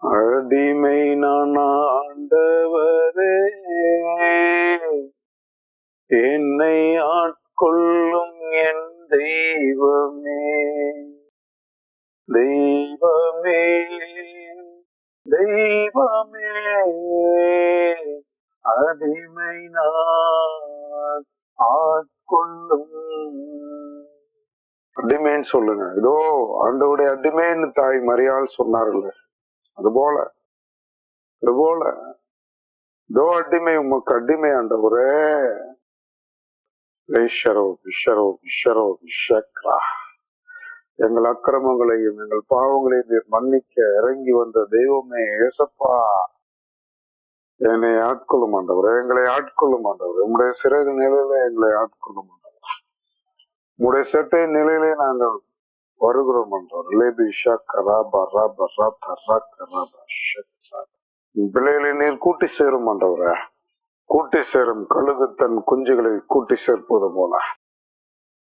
அடிமை நான் ஆண்டவரே. என்னை ஆட்கொள்ளும் என் தெய்வமே. தெய்வமே தெய்வமே. அடிமை நான் ஆட்கொள்ளும். அடிமைன்னு சொல்லுங்க. இதோ ஆண்டவுடைய அடிமைன்னு தாய் மரியாள் சொன்னார்கள். அதுபோல அதுபோல. தோ அடிமை உமக்கு அடிமை ஆண்டவரே. ஈஸ்வரோ விஸ்வரோ விஸ்வரோ விஸ்வக்ரா எங்கள் அக்கிரமங்களையும் எங்கள் பாவங்களையும் நீர் மன்னிக்க இறங்கி வந்த தெய்வமே ஏசப்பா. என்னை ஆட்கொள்ளும் ஆண்டவரே எங்களை ஆட்கொள்ளும் ஆண்டவர். உங்களுடைய சிறகு நிலையில எங்களை ஆட்கொள்ளும் ஆண்டவர். உங்களுடைய செட்டை நிலையிலே நாங்கள் வருகிறோம் ஆண்டவர் லேபி ஷக் ராபா ராபா ராத்தா ராக்க பிள்ளைகளை நீர் கூட்டி சேரும் என்றவர கூட்டி சேரும் கழுகு தன் குஞ்சுகளை கூட்டி சேர்ப்பது போல.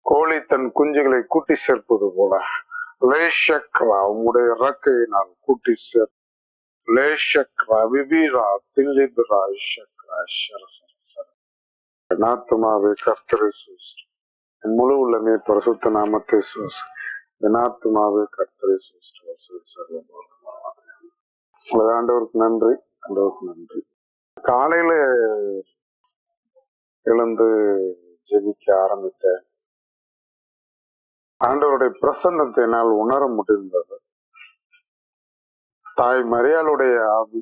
கோழி தன் குஞ்சுகளை கூட்டி சேர்ப்பது போல. லேஷக்ரா உம்முடைய ரக்கையினால் கூட்டி சேர். லேஷக்ரா விபீரா தில்லிபிரா இஷக்ரா நாத்துமாவே கர்த்தரை சூஸ் முழு உள்ளமே பரிசுத்த நாமத்தை சூஸ் என் கர்த்தரை கர்த்தரை சூஸ் ஆண்டவருக்கு நன்றி ஆண்டவருக்கு நன்றி. காலையில எழுந்து ஜெபிக்க ஆரம்பித்தேன் ஆண்டவருடைய பிரசன்னத்தை என்னால் உணர முடிந்தது. தாய் மரியாளுடைய ஆவி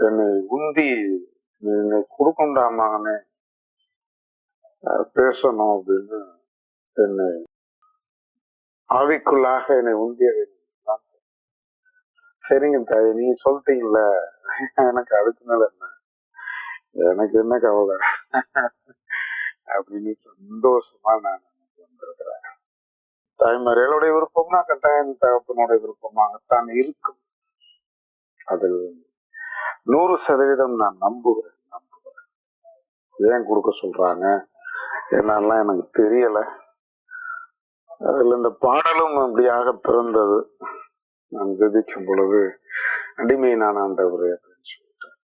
என்னை உந்தி என்னை குடுக்கண்டாமாங்கன்னு பேசணும் அப்படின்னு என்னை ஆவிக்குள்ளாக என்னை உந்திய வேண்டும் சரிங்க தாய் நீ சொல்லிட்டீங்கல்ல. எனக்கு அதுக்கு மேல என்ன? எனக்கு என்ன கவலை? அப்படின்னு சந்தோஷமா நான் வந்திருக்கிறேன் தாய்மார்களுடைய விருப்பம்னா கட்டாயம் தகப்பனுடைய விருப்பமாகத்தான் இருக்கும். அதில் நூறு சதவீதம் நான் நம்புகிறேன் நம்புகிறேன். ஏன் கொடுக்க சொல்றாங்க? என்னெல்லாம் எனக்கு தெரியலை. அதில் இந்த பாடலும் அப்படியாக பிறந்தது. நான் ஜெபிக்கும் பொழுது அடிமை நான் ஆண்டவர் அப்படின்னு சொல்லிட்டேன்.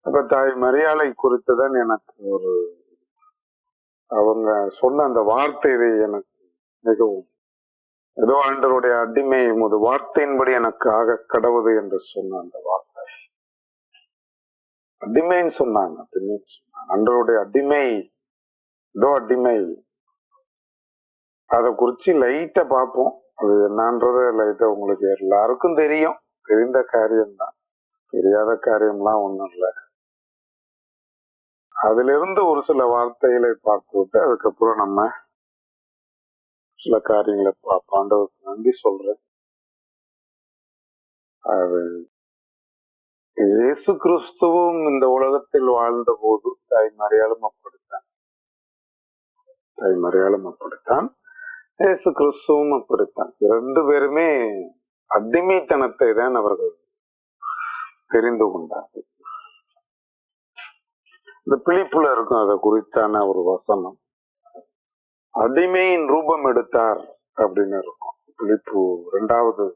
அப்ப தாய் மரியாதை குறித்துதான் எனக்கு ஒரு அவங்க சொன்ன அந்த வார்த்தை எனக்கு மிகவும் ஏதோ ஆண்டருடைய அடிமை ஒரு வார்த்தையின்படி எனக்கு ஆக கடவுது என்று சொன்ன அந்த வார்த்தை. அடிமைன்னு சொன்னாங்க அடிமைன்னு சொன்னாங்க. அன்றருடைய அடிமை ஏதோ அடிமை. அதை குறிச்சு லைட்டாக பார்ப்போம். அது என்னன்றது லைட்டாக உங்களுக்கு எல்லாருக்கும் தெரியும். தெரிந்த காரியம்தான். தெரியாத காரியம்லாம் ஒண்ணும் இல்லை. அதுல இருந்து ஒரு சில வார்த்தைகளை பார்த்து விட்டு அதுக்கப்புறம் நம்ம சில காரியங்களை பார்ப்போம். ஆண்டவருக்கு நன்றி சொல்றேன். அது இயேசு கிறிஸ்துவும் இந்த உலகத்தில் வாழ்ந்த போது தாய் மறையாளம் அப்படித்தான். தாய் மறையாளம் அப்படித்தான். இயேசு கிறிஸ்துவும் அப்படித்தான். இரண்டு பேருமே அடிமைத்தனத்தை தான் அவர்கள் தெரிந்து கொண்டார்கள். இந்த பிலிப்புல இருக்கும் அதை குறித்தான ஒரு வசனம். அடிமையின் ரூபம் எடுத்தார் அப்படின்னு இருக்கும். பிழிப்பு ரெண்டாவது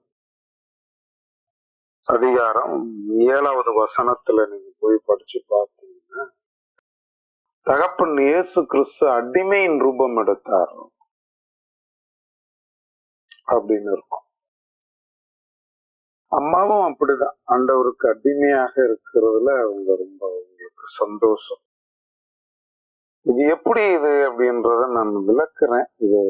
அதிகாரம் ஏழாவது வசனத்துல நீங்க போய் படிச்சு பார்த்தீங்கன்னா தகப்பன் இயேசு கிறிஸ்து அடிமையின் ரூபம் எடுத்தார். அப்படின்னு இருக்கும். அம்மாவும் அப்படிதான். ஆண்டவருக்கு அடிமையாக இருக்கிறதுல அவங்க ரொம்ப அவங்களுக்கு சந்தோஷம். இது எப்படி இது அப்படின்றத நான் விளக்குறேன். இது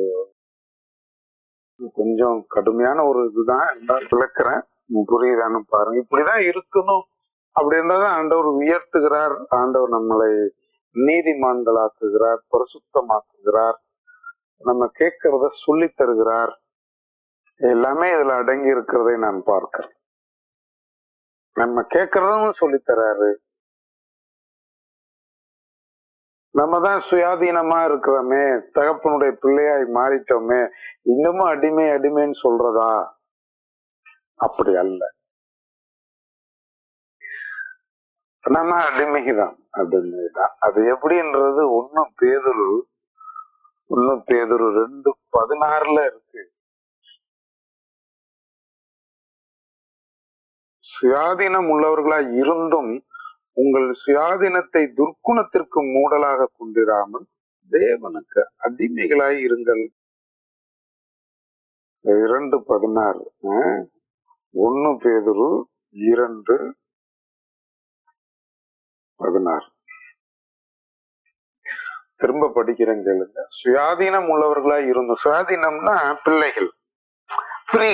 கொஞ்சம் கடுமையான ஒரு இதுதான். விளக்குறேன். புரியுதான்னு பாருங்க. இப்படிதான் இருக்கணும் அப்படின்றத ஆண்டவர் உயர்த்துகிறார். ஆண்டவர் நம்மளை நீதிமான்களாக்குகிறார் பரிசுத்தமாக்குகிறார். நம்ம கேட்கறத சொல்லி தருகிறார். எல்லாமே இதுல அடங்கி இருக்கிறதை நான் பார்க்கிறேன். நம்ம கேட்கறதும் சொல்லி தராரு. நம்ம தான் சுயாதீனமா இருக்கிறோமே தகப்பனுடைய பிள்ளையாய் மாறிட்டோமே இன்னமும் அடிமை அடிமைன்னு சொல்றதா? அப்படி அல்ல. நம்ம அடிமைதான் அடிமைதான். அது எப்படின்றது ஒன்னும் பேதுரு ஒன்னும் பேதுரு ரெண்டு பதினாறுல இருக்கு. சுயாதீனம் உள்ளவர்களாய் இருந்தும் உங்கள் சுயாதீனத்தை துர்க்குணத்திற்கு மூடலாக கொண்டிராமல் தேவனுக்கு அடிமைகளாய் இருங்கள். இரண்டு பதினாறு ஆஹ், ஒண்ணு பேதுரு இரண்டு பதினாறு. திரும்ப படிக்கிறேன் கேளுங்க. சுயாதீனம் உள்ளவர்களா இருந்தோம் சுயாதீனம்னா பிள்ளைகள். ஃப்ரீ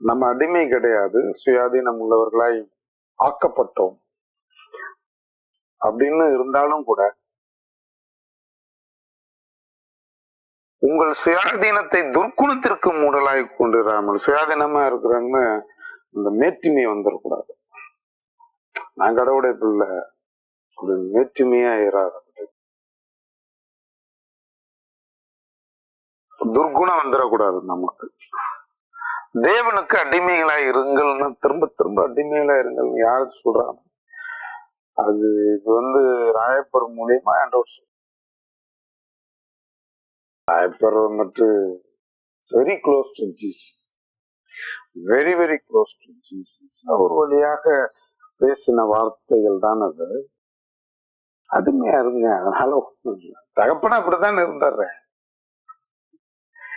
நம்ம அடிமை கிடையாது சுயாதீனம் உள்ளவர்களாய் ஆக்கப்பட்டோம். அப்படின்னு இருந்தாலும் கூட உங்கள் சுயாதீனத்தை துர்க்குணத்திற்கு மூடலாய் கொண்டிராமல் சுயாதீனமா இருக்கிறாங்கன்னு இந்த மேட்டிமை வந்துடக்கூடாது நான் கடவுடைய பிள்ளை அப்படி மேற்றுமையா ஏறாது துர்குணம் வந்துடக்கூடாது நமக்கு. தேவனுக்கு அடிமைகளா இருங்கள்னு திரும்ப திரும்ப அடிமைகளா இருங்கள்னு யாரு சொல்றாங்க? அது இது வந்து ராயப்பர் மூலியமா ஆண்டவர் ராயப்பர் வந்துட்டு very close to Jesus very very close to Jesus அவர் வழியாக பேசின வார்த்தைகள் தான் அது. அடிமையா இருங்க. அதனால தகப்பனா அப்படித்தான் இருந்துடுறேன்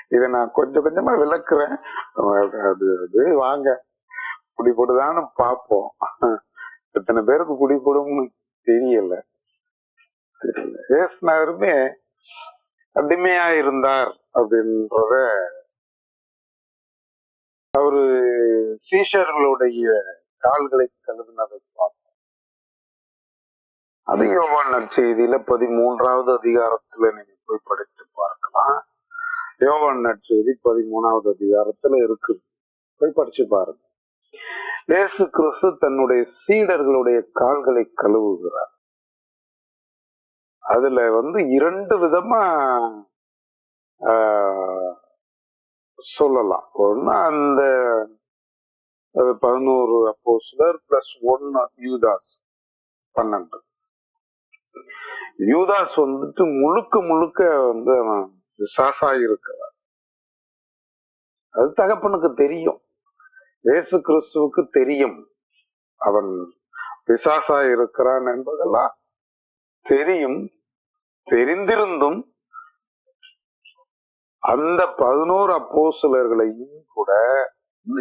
இதை நான் கொஞ்சம் கொஞ்சமா விளக்குறேன். அது அது வாங்க. குடி போடுதான்னு பார்ப்போம். எத்தனை பேருக்கு குடி போடும்னு தெரியல. தெரியல. ஏசுனாருமே அடிமையா இருந்தார் அப்படின்றத அவரு சீஷர்களுடைய கால்களை கழுவினதை பார்த்தோம் அது யோவான் நற்செய்தியில பதிமூன்றாவது அதிகாரத்துல நீங்க போய் படித்து பார்க்கலாம். யோவான் நற்செய்தி பதிமூணாவது அதிகாரத்துல இருக்கு. போய் படிச்சு பாருங்க. இயேசு கிறிஸ்து தன்னுடைய சீடர்களுடைய கால்களை கழுவுகிறார். அதுல வந்து இரண்டு விதமா ஆஹ், சொல்லலாம். ஒண்ணு அந்த அது பதினோரு அப்போ சிலர் பிளஸ் ஒன்னு யூதாஸ் பன்னெண்டு. யூதாஸ் வந்துட்டு முழுக்க முழுக்க வந்து அவன் விசாசா இருக்கிறார். அது தகப்பனுக்கு தெரியும். இயேசு கிறிஸ்துவுக்கு தெரியும். அவன் பிசாசா இருக்கிறான் என்பதெல்லாம் தெரியும். தெரிந்திருந்தும் அந்த பதினோரு அப்போஸ்தலர்களையும் கூட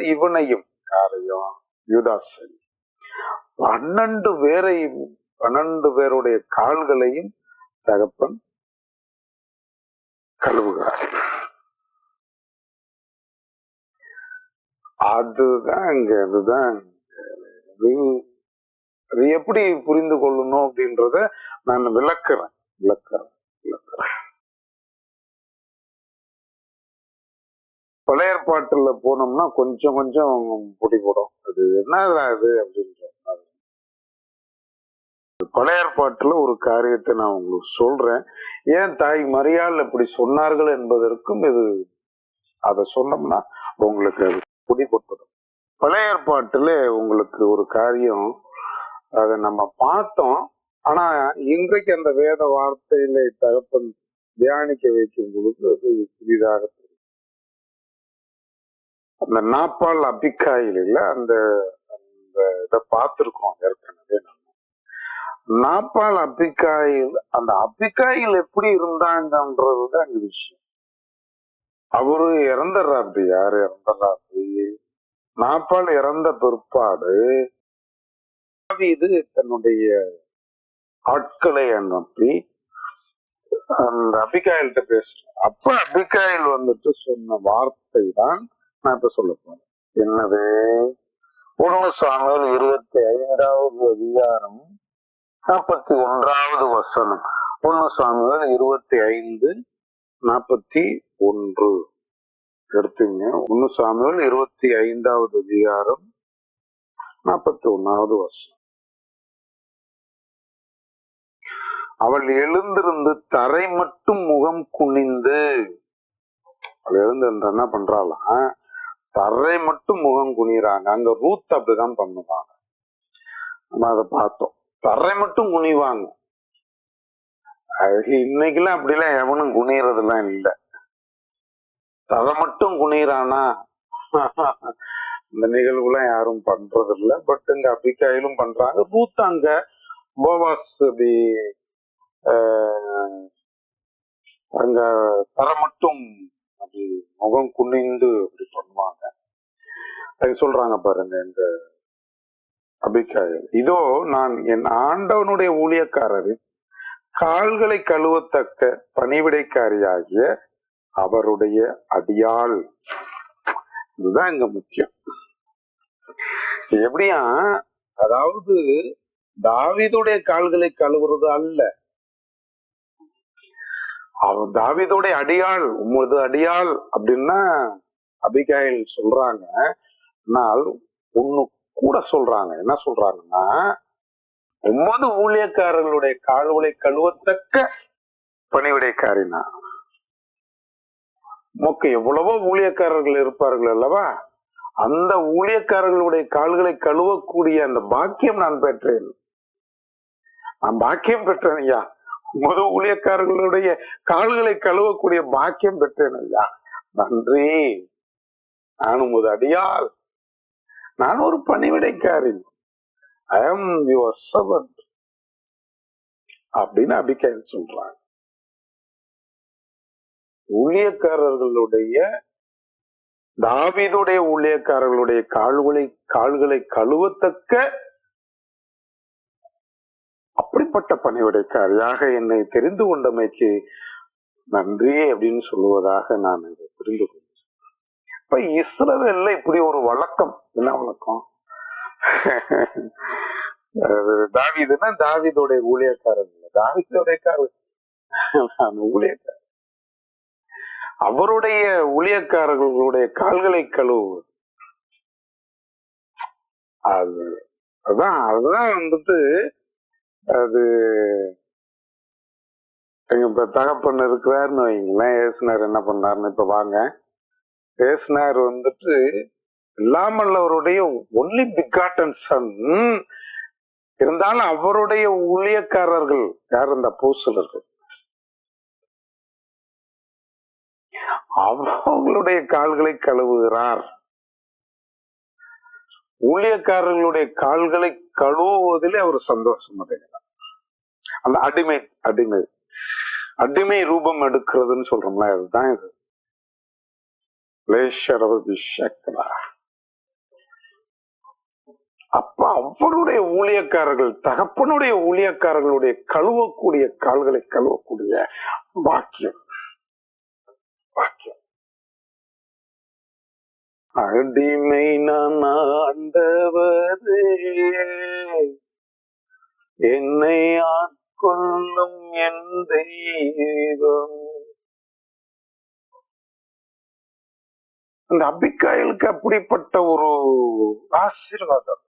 இவனையும் யாரையும்? யுதாசன் பன்னெண்டு பேரையும் பன்னெண்டு பேருடைய கால்களையும் தகப்பன் கழுவுகிறார். அதுதான் இங்க அதுதான் அது எப்படி புரிந்து கொள்ளணும் அப்படின்றத நான் விளக்குறேன். விளக்குறேன் விளக்குறேன். பழைய ஏற்பாட்டுல போனோம்னா கொஞ்சம் கொஞ்சம் பொடி போடும் அது என்ன அது அப்படின்ற பழையாற்பாட்டில் ஒரு காரியத்தை நான் உங்களுக்கு சொல்றேன். ஏன் தாய் மரியாள் இப்படி சொன்னார்கள் என்பதற்கும் இது அதை சொன்னோம்னா உங்களுக்கு அது பொடி போட்டுடும் உங்களுக்கு ஒரு காரியம் அதை நம்ம பார்த்தோம். ஆனா இன்றைக்கு அந்த வேத வார்த்தையில தகப்பன் தியானிக்க வைக்கும் பொழுது அது புதிதாக தெரியும். அந்த நாப்பால் அபிக்காயில் அந்த அந்த இதை பார்த்துருக்கோம் ஏற்கனவே. நம்ம நாப்பால் அபிக்காயில் அந்த அபிக்காயில் எப்படி இருந்தாங்கன்றதுதான் அங்க விஷயம். அவரு இறந்துடுறாரு யாரு இறந்துடுறாரு நாப்பால் இறந்த பிற்பாடு இது தன்னுடைய ஆட்களை அனுப்பி அந்த அபிகாயில்கிட்ட பேசுறேன் அப்ப அபிகாயில் வந்துட்டு சொன்ன வார்த்தை தான் நான் இப்ப சொல்ல போறேன். என்னது? ஒண்ணு சாமியில் இருபத்தி ஐந்தாவது அதிகாரம் நாற்பத்தி ஒன்றாவது வசனம். ஒண்ணு சுவாமிகள் இருபத்தி ஐந்து நாற்பத்தி ஒன்று. எடுத்துங்க. ஒன்னு சுவாமிகள் இருபத்தி ஐந்தாவது அதிகாரம் நாற்பத்தி ஒன்னாவது வருஷம் அவள் எழுந்திருந்து தரை மட்டும் முகம் குனிந்து அவள் எழுந்திருந்த என்ன பண்றாளா? தரை மட்டும் முகம் குனிறாங்க அங்க ரூத் அப்படிதான் பண்ணுவாங்க. நம்ம அதை பார்த்தோம். தரை மட்டும் குனிவாங்க. இன்னைக்கெல்லாம் அப்படிலாம் எவனும் குனியறதெல்லாம் இல்லை. தரை மட்டும் குனிறானா இந்த நிகழ்வுலாம் யாரும் பண்றது இல்ல பட் இங்க அபிக்காயிலும் பண்றாங்க. பூத்தாங்க அங்க போவாஸ் அப்படி அங்க தர மட்டும் அப்படி முகம் குனிந்து அப்படி பண்ணுவாங்க. அது சொல்றாங்க பாருங்க இந்த அபிகாயல் இதோ நான் என் ஆண்டவனுடைய ஊழியக்காரரின் கால்களை கழுவத்தக்க பணிவிடைக்காரியாகிய அவருடைய அடியாள். இதுதான் இங்க முக்கியம். எப்படியா அதாவது தாவிதுடைய கால்களை கழுவுறது அல்ல. அவன் தாவீதுடைய அடியாள் உமது அடியாள் அப்படின்னா அபிகாயில் சொல்றாங்க ஆனால் உன்னு கூட சொல்றாங்க. என்ன சொல்றாங்கன்னா ஒன்பது ஊழியக்காரர்களுடைய கால்களை கழுவத்தக்க பணிவிடைக்காரினா. மொக்க எவ்வளவோ ஊழியக்காரர்கள் இருப்பார்கள் அல்லவா? அந்த ஊழியக்காரர்களுடைய கால்களை கழுவக்கூடிய அந்த பாக்கியம் நான் பெற்றேன். நான் பாக்கியம் பெற்றேன் ஐயா. முத ஊழியக்காரர்களுடைய கால்களை கழுவக்கூடிய பாக்கியம் பெற்றேன் ஐயா. நன்றி. நான் உமது அடியால் நான் ஒரு பணிவிடைக்காரன். ஐ எம் யுவர் சர்வன்ட் அப்படின்னு அபிகாயில் சொல்றாங்க. ஊழியக்காரர்களுடைய தாவீதுடைய ஊழியக்காரர்களுடைய கால்களை கால்களை கழுவத்தக்க அப்படிப்பட்ட பணிவிடைக்காரியாக என்னை தெரிந்து கொண்டமைக்கு நன்றி அப்படின்னு சொல்லுவதாக நான் இதை புரிந்து கொண்டேன் இப்ப இஸ்ரவேல்ல இப்படி ஒரு வழக்கம். என்ன வழக்கம்? அது தாவிதோடைய தாவீதுடைய ஊழியக்காரர். இல்லை தாவீதுடைய காரர் ஊழியக்காரர். அவருடைய ஊழியக்காரர்களுடைய கால்களை கழுவுவது. அது அதான் அதுதான் வந்துட்டு அது எங்க இப்ப தகப்பன் இருக்கிறாருன்னு வைங்களேன் ஏசுனார் என்ன பண்ணாருன்னு இப்ப வாங்க. பேசினார் வந்துட்டு இல்லாமல்லவருடைய ஒன்லி பிகாட்டன் சன் இருந்தாலும் அவருடைய ஊழியக்காரர்கள் யார் இந்த பூசலர்கள் அவங்களுடைய கால்களை கழுவுகிறார். ஊழியக்காரர்களுடைய கால்களை கழுவுவதிலே அவர் சந்தோஷம் அடைகிறார். அந்த அடிமை அடிமை. அடிமை ரூபம் எடுக்கிறதுன்னு சொல்றோம்ல அதுதான் இது. அப்ப அவருடைய ஊழியக்காரர்கள் தகப்பனுடைய ஊழியக்காரர்களுடைய கழுவக்கூடிய கால்களை கழுவக்கூடிய வாக்கியம் வாக்கியம் அடிமை நான் ஆண்டவரே என்னை ஆட்கொள்ளும் என் தெய்வம். அந்த அபிக்காயலுக்கு அப்படிப்பட்ட ஒரு ஆசீர்வாதம்.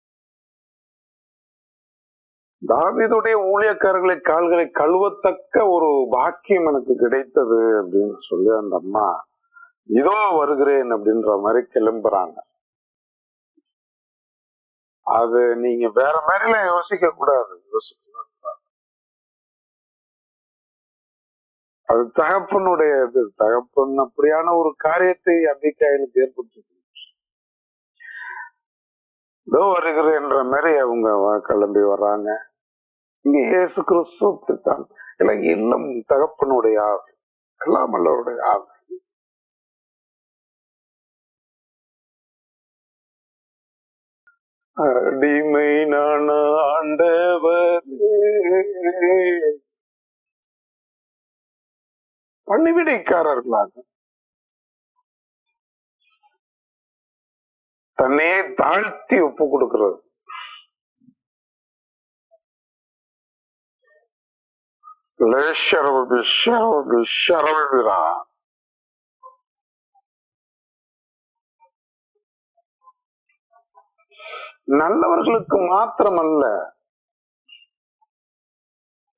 தாவிதுடைய ஊழியக்காரர்களை கால்களை கழுவத்தக்க ஒரு பாக்கியம் எனக்கு கிடைத்தது அப்படின்னு சொல்லி அந்த அம்மா இதோ வருகிறேன் அப்படின்ற மாதிரி கிளம்புறாங்க. அது நீங்க வேற மாதிரிலாம் யோசிக்க கூடாது யோசிக்க அது தகப்பனுடைய இது. தகப்பன் அப்படியான ஒரு காரியத்தை அபிக்காயலுக்கு ஏற்படுத்தி இதோ வருகிறேன்ற மாதிரி அவங்க கிளம்பி வர்றாங்க. இங்க இயேசு கிறிஸ்து அப்படித்தான் எல்லாம் இல்லம் தகப்பனுடைய ஆவி. எல்லாம் அல்லவருடைய ஆவி. அடிமை நான் ஆண்டவரே பணிவிடைக்காரர்களாக தன்னையே தாழ்த்தி ஒப்பு கொடுக்கிறது. லேஷரவு ஷரவு ஷரவிரா நல்லவர்களுக்கு மாத்திரமல்ல.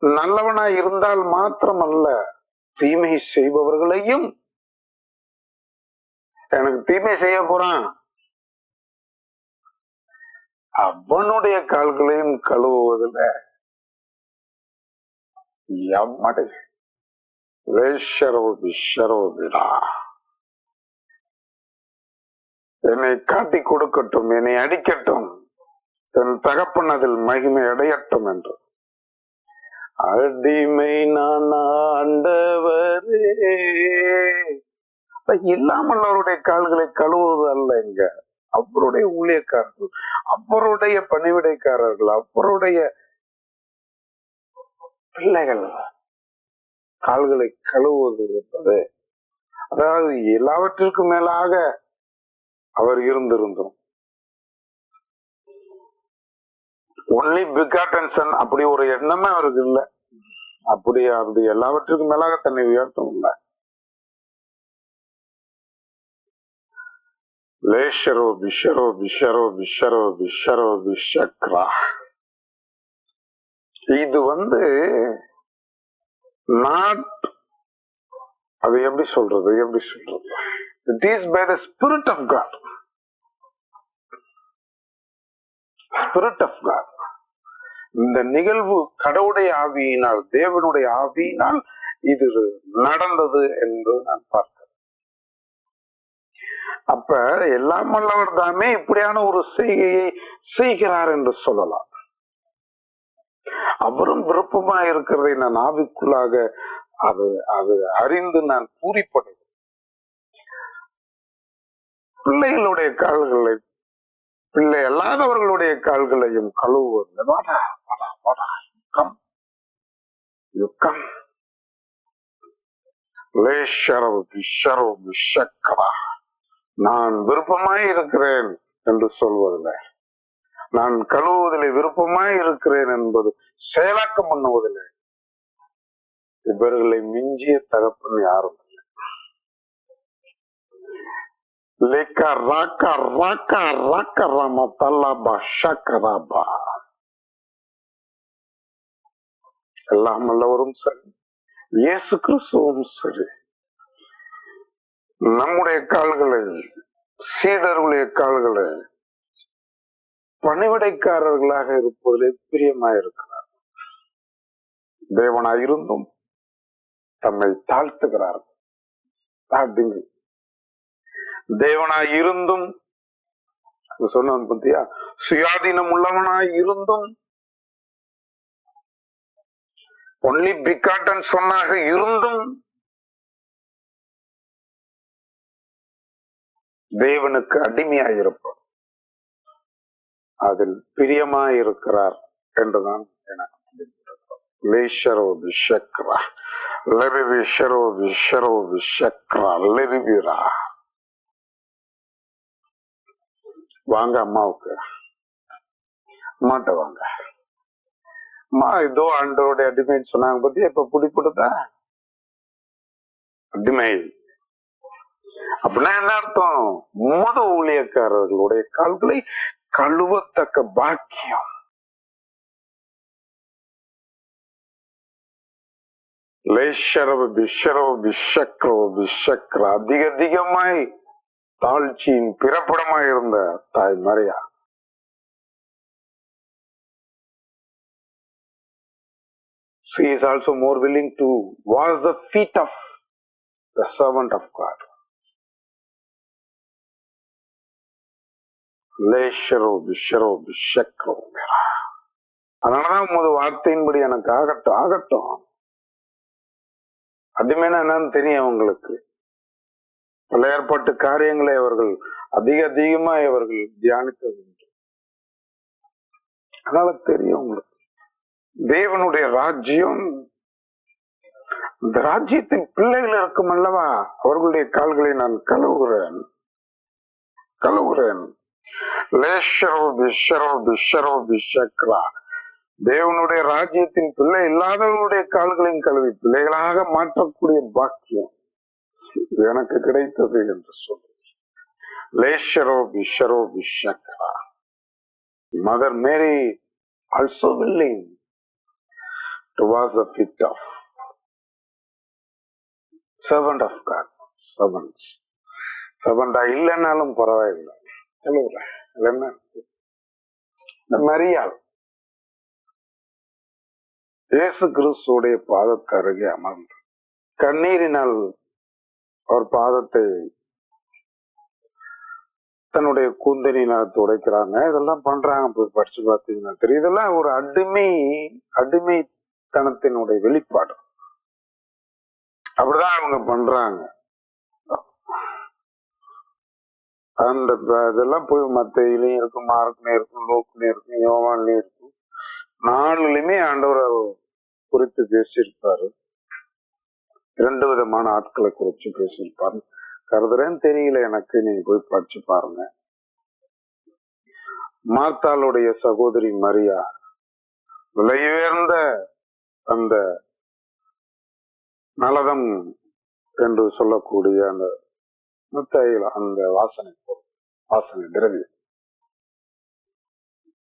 நல்லவனா இருந்தால் மாத்திரமல்ல. தீமை செய்பவர்களையும் எனக்கு தீமை செய்ய போறான். அவனுடைய கால்களையும் கழுவுவதில் எம்மடை வேஷரோபி ஷரோபிடா என்னை காட்டி கொடுக்கட்டும் என்னை அடிக்கட்டும் என் தகப்பன் அதில் மகிமை அடையட்டும் என்று. அடிமை நான் ஆண்டவரே. இல்லாமல்லவருடைய இல்லாமல் அவருடைய கால்களை கழுவுவது அல்ல இங்க. அவருடைய ஊழியக்காரர்கள் அவருடைய பணிவிடைக்காரர்கள் அவருடைய பிள்ளைகள் கால்களை கழுவுவது என்பது அதாவது எல்லாவற்றிற்கும் மேலாக அவர் இருந்திருந்தோம். ஒன்லி பிகாட்டன் சன் அப்படி ஒரு எண்ணமே அவருக்கு இல்லை. அப்படி அப்படி எல்லாவற்றுக்கும் மேலாக தன்னை உயர்த்தும் இல்லை. லேஷரோ பிஷரோ பிஷரோ பிஷரோ பிஷரோ பிஷக்ரா. இது வந்து நாட் அது எப்படி சொல்றது எப்படி சொல்றது? It is by the spirit of God spirit of God இந்த நிகழ்வு கடவுடைய ஆவியினால் தேவனுடைய ஆவியினால் இது நடந்தது என்று நான் பார்க்கிறேன் அப்ப எல்லாம் வல்லவர் தாமே இப்படியான ஒரு செய்கையை செய்கிறார் என்று சொல்லலாம். அவரும் விருப்பமா இருக்கிறதை நான் ஆவிக்குள்ளாக அது அது அறிந்து நான் பூரிப்படைகிறேன் பிள்ளைகளுடைய கால்களை பிள்ளை அல்லாதவர்களுடைய கால்களையும் கழுவுவது. வாடா வாடா வாடா. கம் நான் விருப்பமாய் இருக்கிறேன் என்று சொல்வதில்லை. நான் கழுவுவதில் விருப்பமாய் இருக்கிறேன் என்பது செயலாக்கம் பண்ணுவதில்லை. இவர்களை மிஞ்சிய தகப்பன் யாரும் Leka raka raka raka ராக்கா ராம தல்லாபா ஷக்கராபா எல்லாம் அல்லவரும் சரி இயேசு கிறிஸ்துவும் சரி நம்முடைய கால்களை சீடர்களுடைய கால்களை பணிவிடைக்காரர்களாக இருப்பதிலே பிரியமாயிருக்கிறார் தேவனாயிருந்தும் தம்மை தாழ்த்துகிறார் அப்படின்னு தேவனாய் இருந்தும் சொன்னவன் பத்தியா? சுயாதீனம் உள்ளவனாய் இருந்தும் ஒன்லி பிகாட்டன் சொன்னாக இருந்தும் தேவனுக்கு அடிமையாயிருப்பார். அதில் பிரியமாயிருக்கிறார் என்றுதான் எனக்கு லேஷரோ விஷக்ரா லெரி விஷரோ விஷரோ விஷக்ரா லெரிவிரா. வாங்க அம்மாவுக்கு. அம்மாட்ட வாங்க. அம்மா இதோ ஆண்டோட அடிமைன்னு சொன்னாங்க பத்தி இப்ப பிடிப்படுதா அடிமை. அப்படின்னா என்ன அர்த்தம்? மத ஊழியக்காரர்களுடைய கால்களை கழுவத்தக்க பாக்கியம். லேஷரவ பிஷரோ பிஷக்ரோ பிஷக்ர அதிக அதிகமாய் தாழ்ச்சியின் பிறப்பிடமா இருந்த தாய் மறையா She is also more willing to wash the feet of the servant of God. லேஷரோ பிஷரோ பிஷக்ரோ அதனாலதான் உமது வார்த்தையின்படி எனக்கு ஆகட்டும் ஆகட்டும். அதுமேனா என்னன்னு தெரியும் அவங்களுக்கு பல ஏற்பாட்டு காரியங்களை அவர்கள் அதிக அதிகமா அவர்கள் தியானித்தது அதனால தெரியும் உங்களுக்கு. தேவனுடைய ராஜ்யம் இந்த ராஜ்யத்தின் பிள்ளைகள் இருக்கும் அல்லவா? அவர்களுடைய கால்களை நான் கழுவுகிறேன். கழுவுகிறேன். லேஷரோ விஷரோ பிஷரோ விஷக்ரா தேவனுடைய ராஜ்யத்தின் பிள்ளை இல்லாதவர்களுடைய கால்களையும் கழுவி பிள்ளைகளாக மாற்றக்கூடிய பாக்கியம். எனக்கு கிடைத்தது என்று சொல்லு லேஷரோ பிஷரோ பிஷக்ரா mother Mary also willing to was a bit of servant of God Servants. சபண்டா இல்லைன்னாலும் பரவாயில்லை. சொல்லுங்க. இல்லைன்னா இந்த மரியாள். இயேசு கிறிஸ்துடைய பாதத்தருகே அமர்ந்து கண்ணீரினால் அவர் பாதத்தை தன்னுடைய கூந்தலினால் துடைக்கிறாங்க இதெல்லாம் பண்றாங்க போய் படிச்சு பார்த்தீங்கன்னா. தெரியும் இதெல்லாம் ஒரு அடிமை அடிமைத்தனத்தினுடைய வெளிப்பாடு. அப்படிதான் அவங்க பண்றாங்க. அந்த இதெல்லாம் போய் மத்தையிலையும் இருக்கும் மார்க்லயும் இருக்கும் லோக்குலயும் இருக்கும் யோவான்லயும் இருக்கும். நாலுலயுமே ஆண்டவர் குறித்து பேசியிருப்பாரு. இரண்டு விதமான ஆட்களை குறிச்சு பேசியிருப்பாரு. கருதுறேன்னு தெரியல எனக்கு நீங்க போய் படிச்சு பாருங்க. மார்த்தாளுடைய சகோதரி மரியா விலை உயர்ந்த அந்த நலதம் என்று சொல்லக்கூடிய அந்த முத்தையில் அந்த வாசனை பொருள் வாசனை திரவியம்.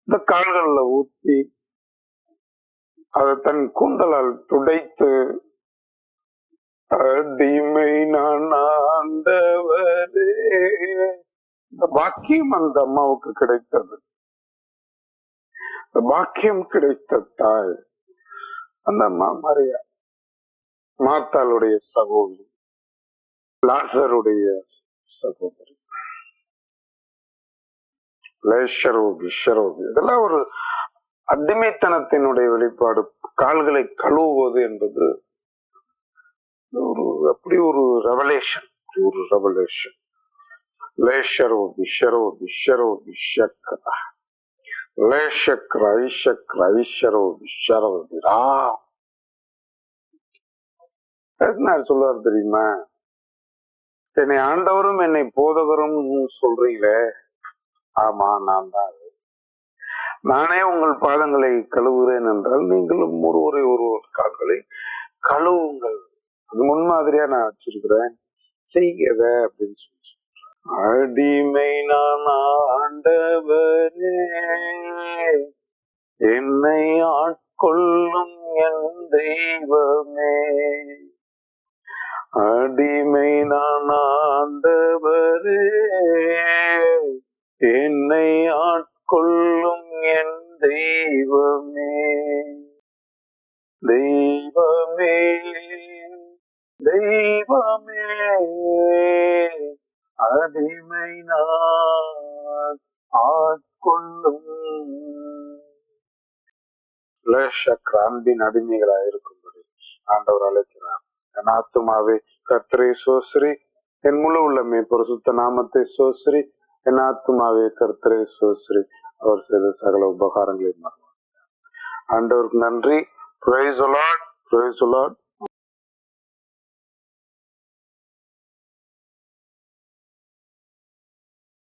இந்த கால்கள்ல ஊத்தி அதை தன் கூந்தலால் துடைத்து அடிமை நான் ஆண்டவரே. இந்த பாக்கியம் அந்த அம்மாவுக்கு கிடைத்தது. பாக்கியம் கிடைத்த தாய் அந்த அம்மா மரியா மாத்தாளுடைய சகோதரி லாசருடைய சகோதரி லேஷரோபி ஷரோபி இதெல்லாம் ஒரு அடிமைத்தனத்தினுடைய வெளிப்பாடு. கால்களை கழுவுவது என்பது ஒரு அப்படி ஒரு ரெவலேஷன் ஒரு ரெவலேஷன் லேஷரோ விஷரோ விஷரோ விஷக்கர லேஷக்ர ஐஷக்ர ஐஷரோ விஷரோ விரா என்ன சொல்லுவார் தெரியுமா? என்னை ஆண்டவரும் என்னை போதகரும் சொல்றீங்களே? ஆமா நான் தான் நானே உங்கள் பாதங்களை கழுவுகிறேன் என்றால் நீங்களும் ஒருவரை ஒருவர் கால்களை கழுவுங்கள். அது முன்மாதிரியா நான் வச்சிருக்கிறேன். செய்கிறத அப்படின்னு சொல்லி அடிமை நான் ஆண்டவரே. என்னை ஆட்கொள்ளும் என் தெய்வமே. அடிமை நான் ஆண்டவரே. என்னை ஆட்கொள்ளும் என் தெய்வம் தெய்வமே. அடிமை நான் ஆட்கொள்ளும் லேஷக் அன்பின் அடிமைகளாக இருக்கும்படி ஆண்டவர் அழைக்கிறார் என் ஆத்துமாவே கர்த்தரை சோஸ்ரீ என் முழு உள்ளமே பரிசுத்த நாமத்தை சோஸ்ரி என் ஆத்மாவே கர்த்தரை சோஸ்ரி. அவர் செய்த சகல உபகாரங்களை மறவார் ஆண்டவருக்கு நன்றி. Price allot price allot